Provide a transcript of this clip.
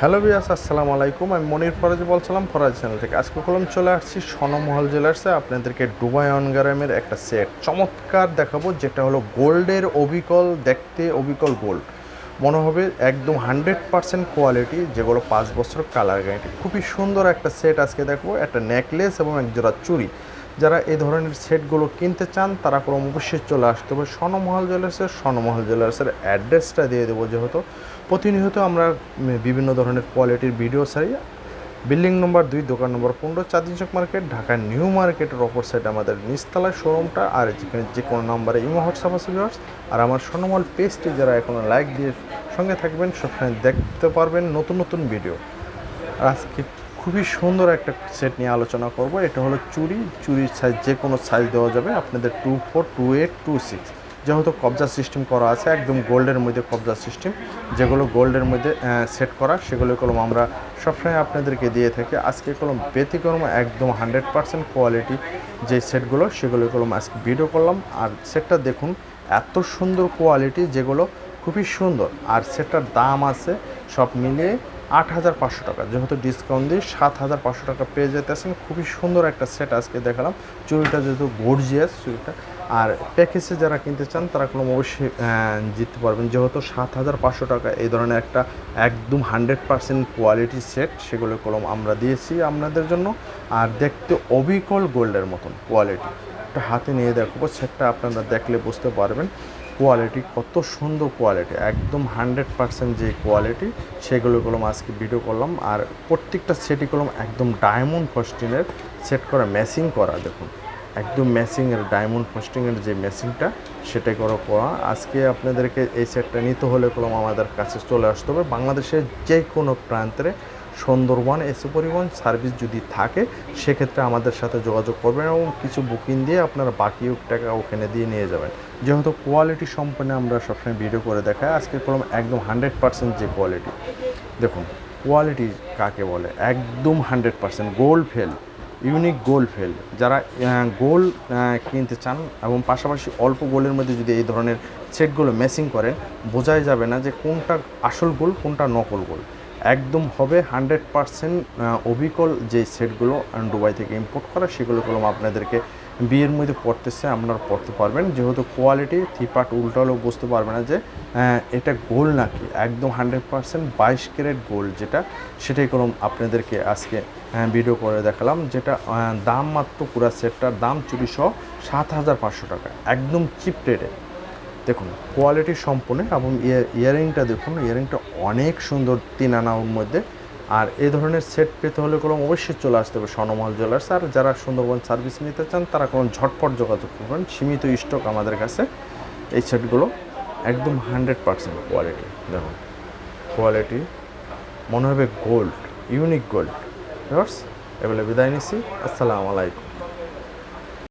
Hello বিয়াস আসসালামু আলাইকুম। আমি মনির ফরাজ বলছিলাম, ফরাজ চ্যানেল থেকে। আজকে কলম চলে আসছি সনমহল জুয়েলার্সে আপনাদেরকে ডুবাই অনগারামের একটা সেট চমৎকার দেখাবো, যেটা হলো গোল্ডের অবিকল, দেখতে অবিকল গোল্ড মনে হবে একদম হান্ড্রেড পার্সেন্ট কোয়ালিটি যেগুলো পাঁচ বছর কালার গ্যারান্টি খুবই সুন্দর একটা সেট আজকে দেখব। একটা নেকলেস এবং এক জোড়া চুড়ি। যারা এই ধরনের সেটগুলো কিনতে চান, তারা কোনো অবশ্যই চলে আসতে হবে স্বর্ণমহল জুয়েলার্সের স্বর্ণমহল জুয়েলার্সের অ্যাড্রেসটা দিয়ে দেবো যেহেতু। প্রতিনিয়ত আমরা বিভিন্ন ধরনের কোয়ালিটির ভিডিও ছাড়ি। বিল্ডিং নম্বর দুই, দোকান নম্বর পনেরো চাঁদিনচক মার্কেট ঢাকা নিউ মার্কেটের অপর সাইড আমাদের নিচতলায় শোরুমটা। আর যেখানে যে কোনো নম্বরে ইমো, হোয়াটসঅ্যাপ আছে viewers। আর আমার স্বর্ণমহল পেজটি যারা এখনও লাইক দিয়ে সঙ্গে থাকবেন, সবসময় দেখতে পারবেন নতুন নতুন ভিডিও। আর আজকে খুবই সুন্দর একটা সেট নিয়ে আলোচনা করব। এটা হলো চুরি চুরির সাইজ যে কোনো সাইজ দেওয়া যাবে। আপনাদের two four two eight two six যেহেতু কবজা সিস্টেম করা আছে, একদম গোল্ডের মধ্যে কবজা সিস্টেম যেগুলো গোল্ডের মধ্যে সেট করা সেগুলো কলম আমরা সবসময় আপনাদেরকে দিয়ে থাকি। আজকে কলম ব্যতিক্রম, একদম হান্ড্রেড পার্সেন্ট কোয়ালিটি যে সেটগুলো সেগুলো কলম আজকে ভিডিও করলাম। আর সেটটা দেখুন, এত সুন্দর কোয়ালিটি যেগুলো খুবই সুন্দর। আর সেটার দাম আছে সব মিলিয়ে আট হাজার পাঁচশো টাকা। যেহেতু ডিসকাউন্ট দিয়ে সাত হাজার পাঁচশো টাকা পেয়ে যেতেছেন খুবই সুন্দর একটা সেট আজকে দেখালাম। চুরিটা যেহেতু গর্জিয়াস চুরিটা আর প্যাকেজে যারা কিনতে চান, তারা কোনো অবশ্যই জিততে পারবেন। যেহেতু সাত হাজার পাঁচশো টাকা, এই ধরনের একটা একদম হান্ড্রেড পার্সেন্ট কোয়ালিটি সেট সেগুলো কলম আমরা দিয়েছি আপনাদের জন্য। আর দেখতে অবিকল গোল্ডের মতন কোয়ালিটি একটা হাতে নিয়ে দেখব সেটটা আপনারা দেখলে বুঝতে পারবেন। কোয়ালিটি কত সুন্দর কোয়ালিটি একদম হান্ড্রেড পার্সেন্ট যে কোয়ালিটি সেগুলো কলম আজকে ভিডিও করলাম। আর প্রত্যেকটা সেটই কলম একদম ডায়মন্ড ফস্টিনের সেট করা ম্যাচিং করা, দেখুন। একদম ম্যাচিংয়ের ডায়মন্ড ফস্টিংয়ের যে ম্যাচিংটা সেটাই করো, করা। আজকে আপনাদেরকে এই সেটটা নিতে হলে কলম আমাদের কাছে চলে আসতে হবে। বাংলাদেশের যে কোনো প্রান্তে সুন্দরবন এসে পরিবহন সার্ভিস যদি থাকে, সেক্ষেত্রে আমাদের সাথে যোগাযোগ করবেন এবং কিছু বুকিং দিয়ে আপনারা বাকি টাকা ওখানে দিয়ে নিয়ে যাবেন। যেহেতু কোয়ালিটি সম্পন্ন আমরা সবসময় ভিডিও করে দেখাই আজকে কলম একদম হান্ড্রেড পার্সেন্ট যে কোয়ালিটি দেখুন কোয়ালিটি কাকে বলে? একদম hundred percent gold fail unique gold fail যারা গোল্ড কিনতে চান এবং পাশাপাশি অল্প গোলের মধ্যে যদি এই ধরনের সেটগুলো ম্যাচিং করেন, বোঝাই যাবে না যে কোনটা আসল গোল কোনটা নকল গোল একদম হবে হান্ড্রেড পারসেন্ট অবিকল যে সেটগুলো দুবাই থেকে ইম্পোর্ট করা, সেগুলো কলম আপনাদেরকে বিয়ের মধ্যে পড়তেছে, আপনারা পড়তে পারবেন। যেহেতু কোয়ালিটি থিপাট উল্টো হলেও বুঝতে পারবে না যে এটা গোল নাকি? একদম হান্ড্রেড পারসেন্ট বাইশ ক্যারেট গোল যেটা, সেটাই কলম আপনাদেরকে আজকে ভিডিও করে দেখালাম, যেটা দাম মাত্র পুরো সেটটার দাম চুরি সহ সাত হাজার পাঁচশো টাকা। একদম চিপ রেটে দেখুন কোয়ালিটি সম্পূর্ণ এবং ইয়ে- ইয়ারিংটা দেখুন ইয়ারিংটা অনেক সুন্দর তিন আনার মধ্যে। আর এই ধরনের সেট পেতে হলে কোনো অবশ্যই চলে আসতে হবে স্বর্ণমহল জুয়েলার্স আর যারা সুন্দরবন সার্ভিস নিতে চান, তারা কোনো ঝটপট যোগাযোগ করবেন। সীমিত স্টক আমাদের কাছে। এই সেটগুলো একদম হান্ড্রেড পার্সেন্ট কোয়ালিটি দেখুন কোয়ালিটি মনে হবে গোল্ড ইউনিক গোল্ড এবেলে বিদায় নিচ্ছি। আসসালামু আলাইকুম।